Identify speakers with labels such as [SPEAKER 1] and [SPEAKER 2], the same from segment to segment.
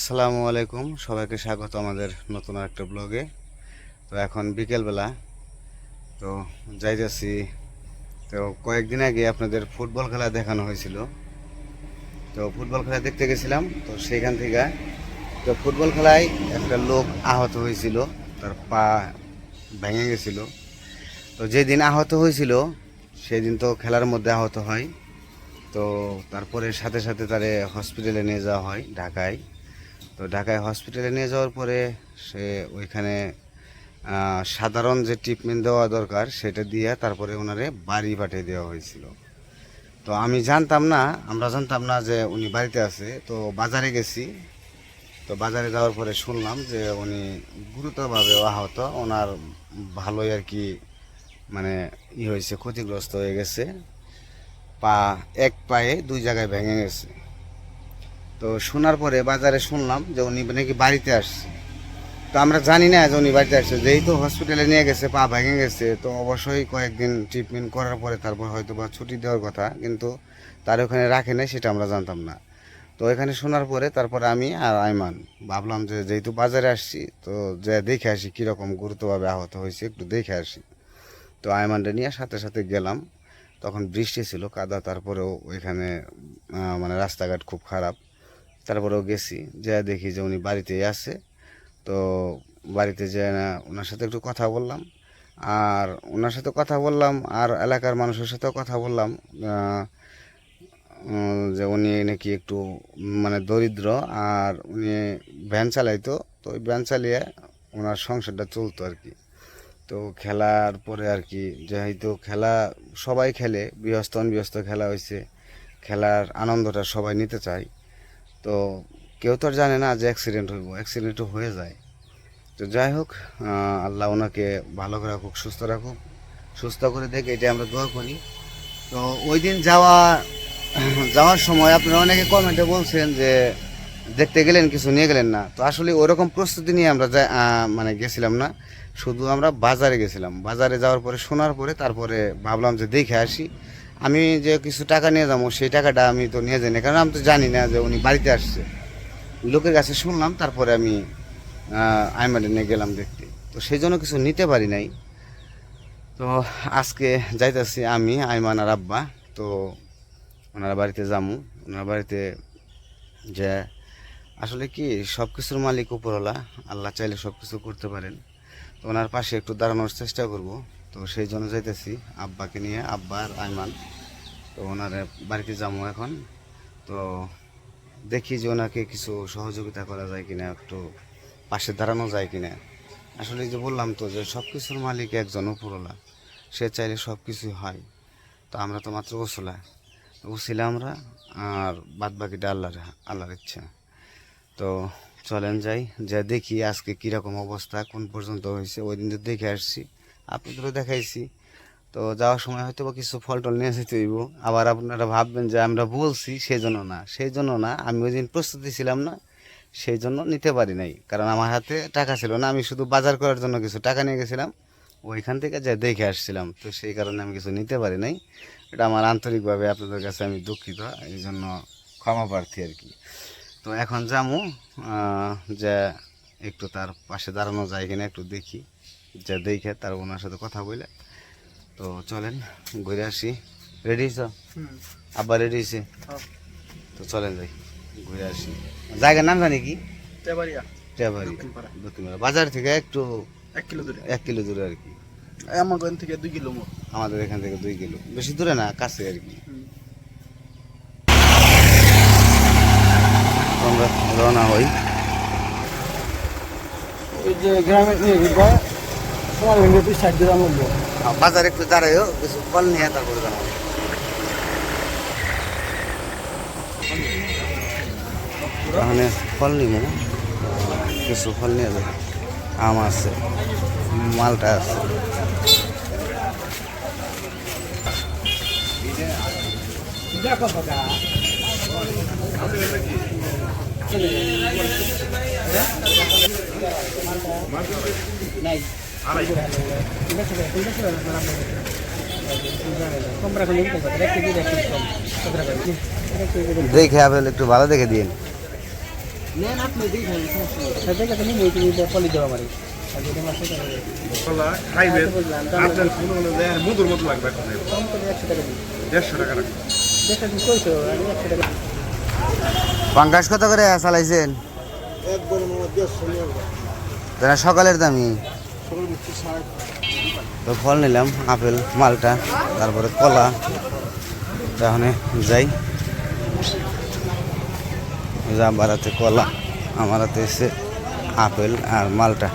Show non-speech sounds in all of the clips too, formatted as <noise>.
[SPEAKER 1] আসসালামু আলাইকুম। সবাইকে স্বাগত আমাদের নতুন একটা ব্লগে। তো এখন বিকেলবেলা, তো যাইতেছি। তো কয়েকদিন আগে আপনাদের ফুটবল খেলা দেখানো হয়েছিল। তো ফুটবল খেলা দেখতে গেছিলাম, তো সেখান থেকে তো ফুটবল খেলায় একটা লোক আহত হয়েছিল, তার পা ভেঙে গেছিল। তো যেদিন আহত হয়েছিল, সেদিন তো খেলার মধ্যে আহত হয়। তো তারপরে সাথে সাথে তারে হসপিটালে নিয়ে যাওয়া হয়, ঢাকায়। তো ঢাকায় হসপিটালে নিয়ে যাওয়ার পরে সে ওইখানে সাধারণ যে ট্রিটমেন্ট দেওয়া দরকার সেটা দিয়ে তারপরে ওনারে বাড়ি পাঠিয়ে দেওয়া হয়েছিল। তো আমি জানতাম না, আমরা জানতাম না যে উনি বাড়িতে আছে। তো বাজারে গেছি। তো বাজারে যাওয়ার পরে শুনলাম যে উনি গুরুতরভাবে আহত। ওনার ভালোই আর কি মানে ই হয়েছে, ক্ষতিগ্রস্ত হয়ে গেছে। পা, এক পায়ে দুই জায়গায় ভেঙে গেছে। তো শোনার পরে বাজারে শুনলাম যে উনি নাকি বাড়িতে আসছে। তো আমরা জানি না যে উনি বাড়িতে আসছে। যেহেতু হসপিটালে নিয়ে গেছে, পা ভেঙে গেছে, তো অবশ্যই কয়েকদিন ট্রিটমেন্ট করার পরে তারপর হয়তো বা ছুটি দেওয়ার কথা, কিন্তু তার ওখানে রাখে নাই সেটা আমরা জানতাম না। তো এখানে শোনার পরে তারপরে আমি আর আইমান ভাবলাম যে যেহেতু বাজারে আসছি, তো যে দেখে আসি কীরকম গুরুত্বভাবে আহত হয়েছে, একটু দেখে আসি। তো আইমানটা নিয়ে সাথে সাথে গেলাম। তখন বৃষ্টি ছিল, কাদা, তারপরেও ওইখানে মানে রাস্তাঘাট খুব খারাপ। তারপরেও গেছি যা দেখি যে উনি বাড়িতে আছে। তো বাড়িতে যে না ওনার সাথে একটু কথা বললাম। আর ওনার সাথে কথা বললাম, আর এলাকার মানুষের সাথেও কথা বললাম যে উনি নাকি একটু মানে দরিদ্র, আর উনি ভ্যান চালাইতো। তো ওই ভ্যান চালিয়ে ওনার সংসারটা চলতো আর কি। তো খেলার পরে আর কি, যেহেতু খেলা সবাই খেলে বৃহস্ত খেলা হয়েছে খেলার আনন্দটা সবাই নিতে চায়। তো কেউ তো আর জানে না যে অ্যাক্সিডেন্ট হইব অ্যাক্সিডেন্টও হয়ে যায়। তো যাই হোক আল্লাহ ওনাকে ভালো করে রাখুক, সুস্থ রাখুক। সুস্থ করে দেখে এটা আমরা দোয়া করি। তো ওই দিন যাওয়া, যাওয়ার সময় আপনারা অনেকে কমেন্টে বলছেন যে দেখতে গেলেন, কিছু নিয়ে গেলেন না। তো আসলে ওরকম প্রস্তুতি নিয়ে আমরা মানে গেছিলাম না। শুধু আমরা বাজারে গেছিলাম। বাজারে যাওয়ার পরে, শোনার পরে তারপরে ভাবলাম যে দেখে আসি। আমি যে কিছু টাকা নিয়ে যাব, সেই টাকাটা আমি তো নিয়ে যাই না কারণ আমি তো জানি না যে উনি বাড়িতে আসছে। লোকের কাছে শুনলাম, তারপরে আমি আইমারে নিয়ে গেলাম দেখতে। তো সেই জন্য কিছু নিতে পারি নাই। তো আজকে যাইতেছি আমি, আইমান আর আব্বা। তো ওনার বাড়িতে যামু। ওনার বাড়িতে যে, আসলে কি সব কিছুর মালিক উপরওয়ালা। আল্লাহ চাইলে সব কিছু করতে পারেন। তো ওনার পাশে একটু দাঁড়ানোর চেষ্টা করব। তো সেই জন্য যাইতেছি আব্বাকে নিয়ে, আব্বা আর আইমান। তো ওনার বাড়িতে যাব এখন। তো দেখি যে ওনাকে কিছু সহযোগিতা করা যায় কিনা, একটু পাশে দাঁড়ানো যায় কিনা। আসলে যে বললাম তো যে সব কিছুর মালিক একজন উপরওয়ালা, সে চাইলে সব কিছুই হয়। তো আমরা তো মাত্র ওসলা। ওসিলা আমরা আর বাদ বাকিটা আল্লাহর আল্লাহর ইচ্ছা। তো চলেন যাই, যা দেখি আজকে কীরকম অবস্থা, কোন পর্যন্ত হয়েছে, ওই দিন তো দেখে আসছি। আপনাদেরও দেখাইছি। তো যাওয়ার সময় হয়তো বা কিছু ফল টল নিয়ে যেতে হইব। আবার আপনারা ভাববেন যে আমরা বলছি সেই জন্য না। সেই জন্য না, আমি ওই দিন প্রস্তুতি ছিলাম না সেই জন্য নিতে পারি নাই। কারণ আমার হাতে টাকা ছিল না, আমি শুধু বাজার করার জন্য কিছু টাকা নিয়ে গেছিলাম। ওইখান থেকে যা দেখে আসছিলাম, তো সেই কারণে আমি কিছু নিতে পারি নাই। এটা আমার আন্তরিকভাবে আপনাদের কাছে আমি দুঃখিত, এই জন্য ক্ষমা প্রার্থী আর কি। তো এখন যামু যে একটু তার পাশে দাঁড়ানো যায় কিনা একটু দেখি। যা দেখে তার ওনার সাথে কথা বলে। তো চলেন ঘুরে আসি। রেডি হয়েছ আব্বা রেডি হয়েছে তো চলেন যাই ঘুরে আসি। জায়গার নাম জানি কি? বাজার থেকে একটু
[SPEAKER 2] এক কিলো দূরে।
[SPEAKER 1] এক কিলো দূরে আর কি।
[SPEAKER 2] এই আমার থেকে দুই কিলো
[SPEAKER 1] আমাদের এখান থেকে দুই কিলো। বেশি দূরে না কাছে আর কি। আমরা রওনা হই।
[SPEAKER 2] ওই যে গ্রামে নিয়ে ঘুরবা তোমার তুই সাইড দিয়ে আমার
[SPEAKER 1] আর বাজারে একটু দাঁড়াইও কিছু ফল নিয়ে তারপরে যাব ওখানে ফল নিব কিছু ফল নিয়ে যাব। আম আছে মালটা আছে।
[SPEAKER 2] নাই
[SPEAKER 1] দেখে আপনি একটু ভালো দেখে দিন পাঙ্গাস কত করে চালাইছেন? সকালের দামি। তো ফল নিলাম, আপেল, মালটা, তারপরে কলা। তাহলে যাই। যা বাড়াতে কলা, আমার হাতে এসে আপেল আর মালটা।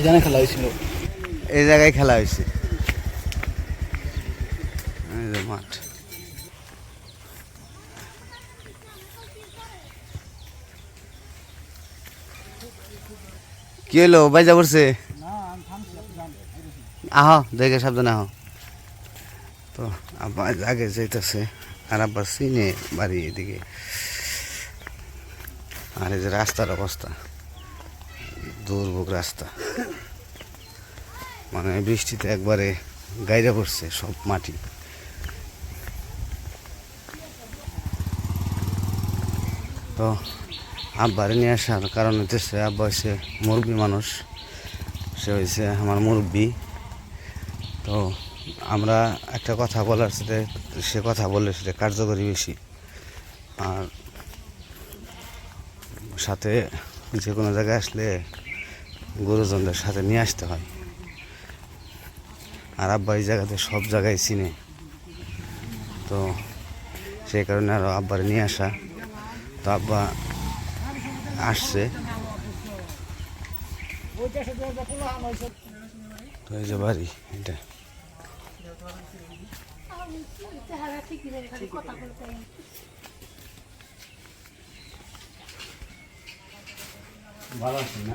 [SPEAKER 2] এই জানে খেলা হয়েছিল?
[SPEAKER 1] এই জায়গায় খেলা হয়েছে। মাঠ। কি হলো বাইজা পড়ছে? আহ, দেখে সাবধানে আহ। তো আব্বা আগে যাইতেছে, আর আব্বা সিনে বাড়ি এদিকে। আর এই যে রাস্তার অবস্থা, দুর্ভোগ রাস্তা। মানে বৃষ্টিতে একবারে গাইরা পড়ছে সব মাটি। তো আব্বারে নিয়ে আসার কারণ হচ্ছে আব্বা হচ্ছে মুরব্বী মানুষ, সে হয়েছে আমার মুরব্বী। তো আমরা একটা কথা বলার সাথে সে কথা বললে সেটা কার্যকরী বেশি। আর সাথে যে কোনো জায়গায় আসলে গুরুজনদের সাথে নিয়ে আসতে হয়। আর আব্বা এই জায়গাতে সব জায়গায় চিনে। তো সেই কারণে আরও আব্বারে নিয়ে আসা। তো আব্বা আসছে। তো এই যে বাড়ি, এটা। ভালো আছে না?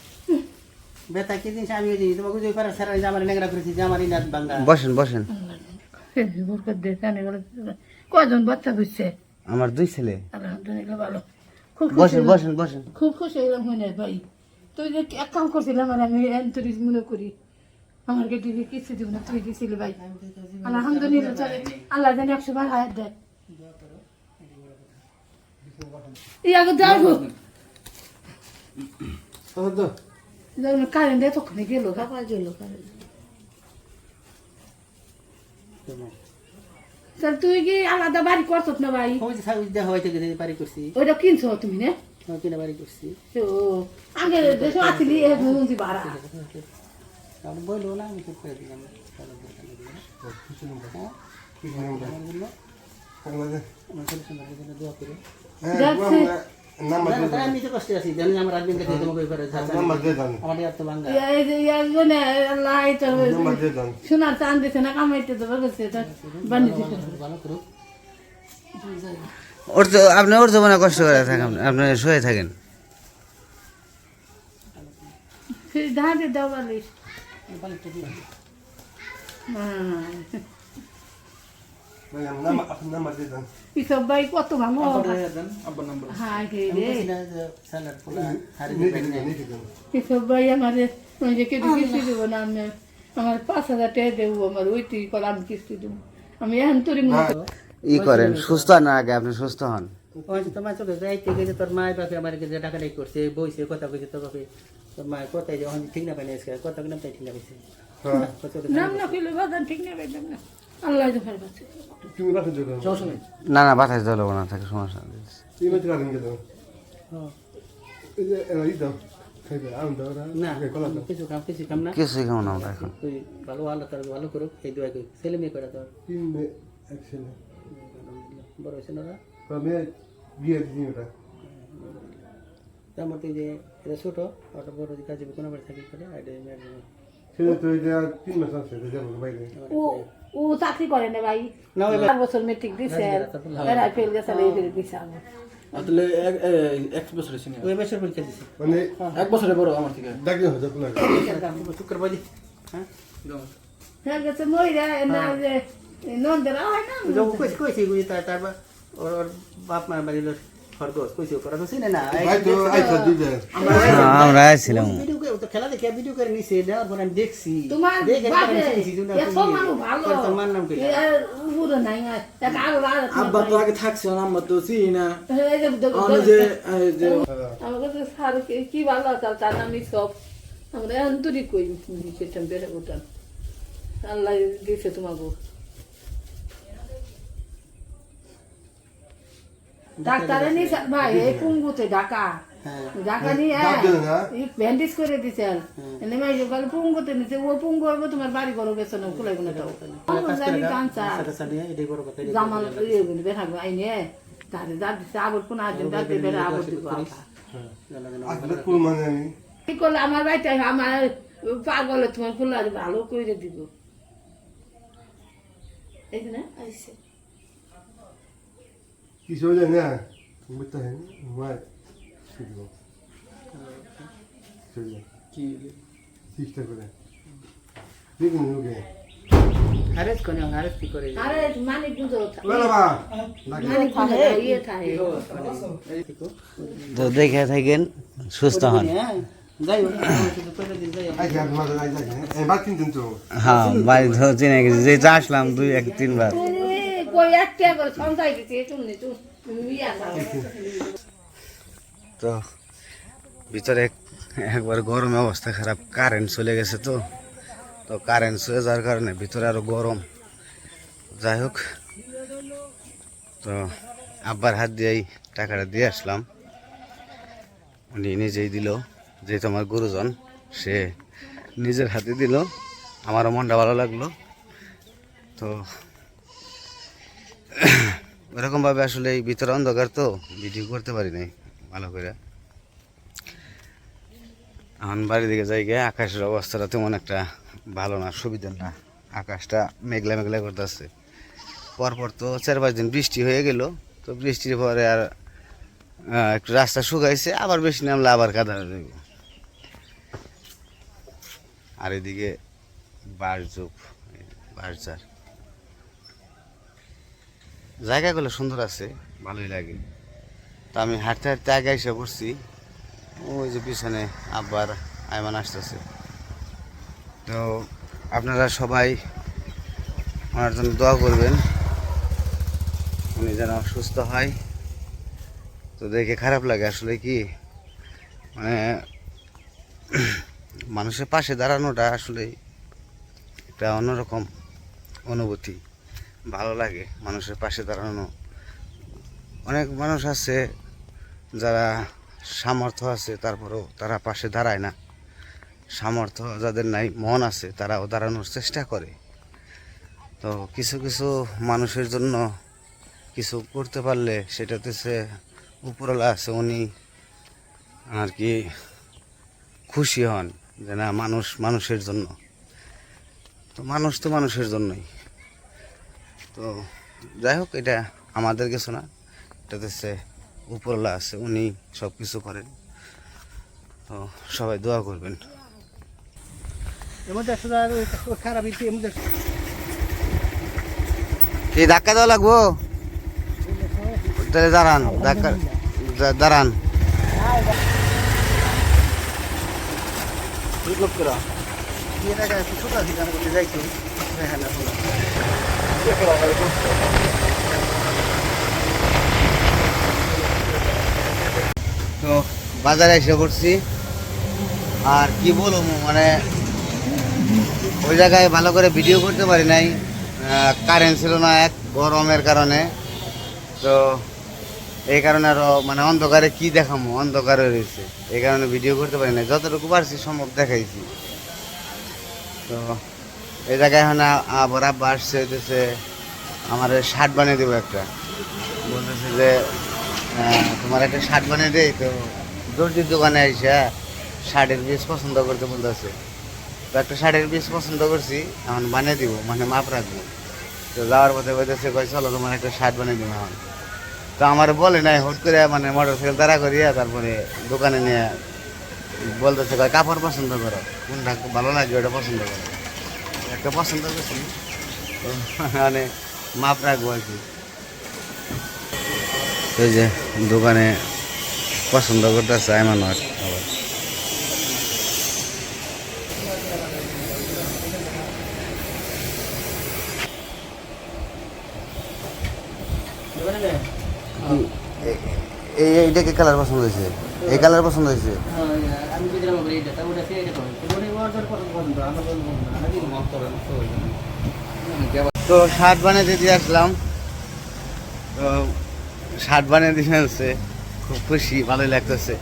[SPEAKER 2] বেতা কি জিনিস আমি দিই তোমাকে যদি পারে সারা যে আমার নেংরা করেছি যে আমার ইনাত বাঙ্গা।
[SPEAKER 1] বসেন বসেন।
[SPEAKER 3] বরকত দে জানি গেল কজন বাচ্চা হচ্ছে
[SPEAKER 1] আমার দুই ছেলে।
[SPEAKER 3] আলহামদুলিল্লাহ ভালো। খুব খুশি
[SPEAKER 1] বসেন বসেন বসেন।
[SPEAKER 3] খুব খুশি হলাম হইনে ভাই। তুই যে এক কাম করছিলাম আর আমি এন্তরিস মনে করি। আমার কে দিদি কিছু দিব না তুই দিছিলি ভাই। আলহামদুলিল্লাহ চলে। আল্লাহ জানি একশো বার হায়াত দেয়। ইয়াকে যাব কারেন্ট দেয় তখন গেল কাপা গেল কারেন্ট স্যার তুই কি আলাদা বাড়ি করছত না ভাই
[SPEAKER 2] ওই যে সাউজ দেওয়া হয়েছে গেছে বাড়ি করছি
[SPEAKER 3] ওইটা কিনছো তুমি না
[SPEAKER 2] আমি কিনা বাড়ি করছি
[SPEAKER 3] তো আগে দেশে আসলি এ বুঝি ভাড়া
[SPEAKER 2] আমি বলল না আমি চুপ করে দিলাম আমার ছেলে সন্তানের জন্য দোয়া করে
[SPEAKER 4] নাম্বার
[SPEAKER 2] না, না, তাই আমি তো কষ্টে আছি জানি আমার আদমিন দেখে তোমাকে করে
[SPEAKER 4] নাম্বার দিয়ে দেন
[SPEAKER 2] আমার ইয়ার তো বাঙ্গা
[SPEAKER 3] এই যে ইয়ার জন্য আল্লাহ এটা
[SPEAKER 4] নাম্বার দিয়ে দেন
[SPEAKER 3] সোনার চান দিছে না কামাইতে তো বলছে এটা বানি দিছে
[SPEAKER 2] ভালো করুক
[SPEAKER 1] ওর তো আপনি ওর জমানে কষ্ট করে থাকেন আপনি শুয়ে থাকেন
[SPEAKER 3] ফির ধাঁধে দাও বালিশ
[SPEAKER 2] বালিশটা দিয়ে
[SPEAKER 4] নাম্বার
[SPEAKER 3] ভাই কত এসব ভাই আমার কিস্তি দেবো না আমি আমার পাঁচ হাজার টাকা দেবো আমার ওই তুই করে আমি কিস্তি দেবো আমি এখন তোরই
[SPEAKER 1] ই করেন সুস্থ না আগে আপনি সুস্থ হন
[SPEAKER 2] তোমার চোখে যাইতে গেছে তোর মায়ের বাপে আমার কাছে ডাকাডাকি করছে বইছে কথা কইছে তোর বাপে তোর মায়ের কথাই যে ঠিক না পাইনি কথা কিনা তাই ঠিক না পাইছে
[SPEAKER 4] হ্যাঁ
[SPEAKER 3] নাম না ঠিক না পাইলাম না আল্লাহ তোমার কাছে
[SPEAKER 4] তুমি বাসা দাও
[SPEAKER 2] সমস্যা নেই
[SPEAKER 1] না না বাতাস দিলেও না থাকে সমস্যা নেই।
[SPEAKER 4] তুমি যে এরা ই দাও। দাও ওরা।
[SPEAKER 2] না
[SPEAKER 1] কিছুই আমরা এখন।
[SPEAKER 2] ভালো আল্লাহ তার ভালো করুক এই দোয়া করি। ছেলে মেয়ে করে তোর?
[SPEAKER 4] তিন মেয়ে এক ছেলে।
[SPEAKER 2] বড় হয়েছে না ওরা?
[SPEAKER 4] মেয়ে বিয়ে দিচ্ছি ওটা
[SPEAKER 2] তার মধ্যে যে এটা ছোট ওটা বড় কাজে কোনো বাড়ি থাকি করে আর এটা
[SPEAKER 4] ছেলে তো এই যে আর তিন মাস আছে বাইরে।
[SPEAKER 3] ও ও চাকরি করে না ভাই
[SPEAKER 2] না ওই
[SPEAKER 3] চার বছর মেট্রিক দিছে এরা ফেল গেছে এই ফেল দিছে আমার
[SPEAKER 5] তাহলে এক এ- এক বছরের সিনিয়র
[SPEAKER 2] ওই বছর পরীক্ষা দিছে
[SPEAKER 4] মানে
[SPEAKER 5] এক বছরের বড় আমার থেকে
[SPEAKER 4] ডাকি হয়ে যাবো না
[SPEAKER 2] শুক্র বাজি হ্যাঁ
[SPEAKER 3] ফেল গেছে মইরা না যে নন্দেরা হয় না
[SPEAKER 2] যখন কইছি কইছি কইছি তার তারপর ওর ওর বাপ মার বাড়ির লোক খরগোশ কইছি ওরা তো চিনে না
[SPEAKER 4] ভাই তো আইসা দিবে
[SPEAKER 1] আমরা আসছিলাম
[SPEAKER 2] ভিডিও করে তো খেলা দেখে ভিডিও করে নিছে দেওয়ার পর আমি দেখছি।
[SPEAKER 3] তোমার
[SPEAKER 2] নাম কি
[SPEAKER 5] আব্বা তো আগে থাকছে আম্মা তো চিনি না।
[SPEAKER 3] এই যে
[SPEAKER 5] আমি যে এই যে
[SPEAKER 3] আমার কাছে স্যার কি- ভালো আছে? তার নামই সব। আমরা আন্তরিক কই সেটা বেড়ে ওঠান আল্লাহ দিয়েছে তোমাকে। ডাক্তারে নিয়ে ভাই এই পুঙ্গুতে ঢাকা।
[SPEAKER 2] হ্যাঁ।
[SPEAKER 3] ঢাকা নিয়ে
[SPEAKER 4] ডাক্তার না?
[SPEAKER 3] ব্যান্ডেজ করে দিছেন নেমে যে গেল পুঙ্গুতে নিছে ও পুঙ্গু হবে তোমার বাড়ি ঘর গেছে না খুলে গুলো জানি
[SPEAKER 2] কথা এটাই
[SPEAKER 3] জামাল ইয়ে গুলো বেরাবো আইনে। তারে যা দিছে আবর কোন আছেন তাতে বেরা আবর। দিব
[SPEAKER 4] কোন মানে
[SPEAKER 3] কি করলে আমার বাড়িতে আমার পাগলে তোমার ফুল আর ভালো করে দিব। এই না আইসে
[SPEAKER 4] কিছু হয়ে যায় না বুঝতে হয় শিখব
[SPEAKER 5] কি
[SPEAKER 4] চেষ্টা করে দেখুন ওকে
[SPEAKER 2] হারেস কোনে হারেস কি করে
[SPEAKER 3] আরে মানে বুঝো
[SPEAKER 4] ওলা বা
[SPEAKER 3] মানে বুঝো ইয়ে থাকে
[SPEAKER 1] তো দেখে থাকেন সুস্থ হন
[SPEAKER 2] হ্যাঁ শুধু
[SPEAKER 1] হ্যাঁ বাড়ি চিনে গেছি যা আসলাম দুই এক তিনবার তো, ভিতরে একবার গরমে অবস্থা খারাপ কারেন্ট চলে গেছে তো। তো কারেন্ট চলে যাওয়ার কারণে ভিতরে আরও গরম। যাই হোক, তো আব্বার হাত দিয়েই টাকাটা দিয়ে আসলাম। উনি নিজেই দিল, যেহেতু আমার গুরুজন, সে নিজের হাতে দিল। আমারও মনটা ভালো লাগল। তো <coughs> ওরকমভাবে আসলে এই ভিতরে অন্ধকার তো, ভিডিও করতে পারি নাই ভালো করে। এখন বাড়ির দিকে যাই গিয়ে আকাশের অবস্থাটা তেমন একটা ভালো না সুবিধা না। আকাশটা মেঘলা মেঘলা করতেছে। পরপর তো চার পাঁচ দিন বৃষ্টি হয়ে গেল, তো বৃষ্টির পরে আর একটু রাস্তা শুকাইছে, আবার বেশি নামলে আবার কাদা হয়ে যাবে। আর এদিকে ঝোপ বাঁশঝার জায়গাগুলো সুন্দর আছে। ভালোই লাগে। তো আমি হাঁটতে হাঁটতে আগে এসে পড়ছি। ওই যে পিছনে আব্বার আয়মান আসতেছে। তো আপনারা সবাই ওনার জন্য দোয়া করবেন। উনি যেন সুস্থ হয়। তো দেখে খারাপ লাগে আসলে কি? মানে মানুষের পাশে দাঁড়ানোটা আসলে একটা অন্যরকম অনুভূতি। ভালো লাগে, মানুষের পাশে দাঁড়ানো। অনেক মানুষ আছে যারা সামর্থ্য আছে, তারপরেও তারা পাশে দাঁড়ায় না। সামর্থ্য যাদের নাই, মন আছে, তারাও দাঁড়ানোর চেষ্টা করে। তো কিছু কিছু মানুষের জন্য কিছু করতে পারলে সেটাতে সে উপরওয়ালা আছে, উনি আর কি খুশি হন যে না, মানুষ মানুষের জন্য। তো মানুষ তো মানুষের জন্যই। তো যাই হোক এটা আমাদের কিছু না এটাতে সে উপরওয়ালা আছে উনি সব কিছু করেন। তো সবাই দোয়া করবেন। কি ধাক্কা দেওয়া লাগবো? তাহলে দাঁড়ান ধাক্কা দাঁড়ান।
[SPEAKER 2] করা যাইতো। হ্যাঁ না
[SPEAKER 1] তো বাজারে এসে করছি আর কি বলব মানে ওই জায়গায় ভালো করে ভিডিও করতে পারি নাই। কারেন্ট ছিল না এক, গরমের কারণে। তো এই কারণে আরও মানে অন্ধকারে কি দেখামো, অন্ধকারে রয়েছে। এই কারণে ভিডিও করতে পারি না যতটুকু পারছি, সম্ভব দেখাইছি। তো এই জায়গায় এখন আবার আসছে, হইতেছে আমার শার্ট বানিয়ে দেবো একটা। বলতেছে যে তোমার একটা শার্ট বানিয়ে দেই, তো দর্জির দোকানে আইসা শার্টের পিস পছন্দ করতে বলতেছে। তো একটা শার্টের পিস পছন্দ করছি, এখন বানিয়ে দিব মানে মাপ রাখব। তো যাওয়ার পথে বলতেছে, কয়, চলো তোমার একটা শার্ট বানিয়ে দিব এখন। তো আমার বলে নাই, হুট করে মানে মোটর সাইকেল তারা করিয়া তারপরে দোকানে নিয়ে বলতেছে, কয়, কাপড় পছন্দ করো, কোনটা ভালো লাগে ওটা পছন্দ করো। একটা পছন্দ করছি। মানে মাপ রাখব আর কি এই যে দোকানে পছন্দ করতেছে এমন আর আবার এই এইটা কি কালার পছন্দ হয়েছে? এই কালার পছন্দ হয়েছে?
[SPEAKER 2] হ্যাঁ, আমি তা
[SPEAKER 1] শার্ট বানিয়ে দিয়ে আসলাম। তো শার্ট বানিয়ে দিয়ে আসছে। খুব খুশি, ভালোই লাগতেছে।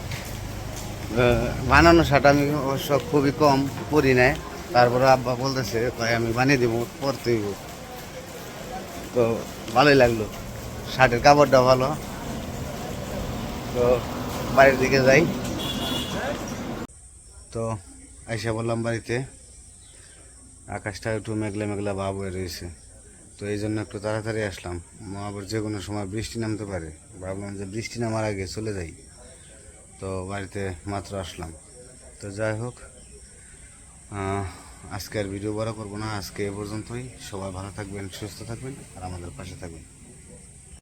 [SPEAKER 1] বানানো শার্ট আমি অবশ্য খুবই কম পরি নাই। তারপরে আব্বা বলতেছে আমি বানিয়ে দেবো, পরতে হইব। তো ভালোই লাগল। শার্টের কাপড়টা ভালো। তো বাড়ির দিকে যাই। তো আইসা বললাম বাড়িতে। আকাশটা একটু মেঘলা মেঘলা ভাব হয়ে রয়েছে। তো এই জন্য একটু তাড়াতাড়ি আসলাম। আবার যে কোনো সময় বৃষ্টি নামতে পারে। ভাবলাম যে বৃষ্টি নামার আগে চলে যাই। তো বাড়িতে মাত্র আসলাম। তো যাই হোক আজকে আর ভিডিও বড় করব না। আজকে এ পর্যন্তই। সবাই ভালো থাকবেন, সুস্থ থাকবেন, আর আমাদের পাশে থাকবেন।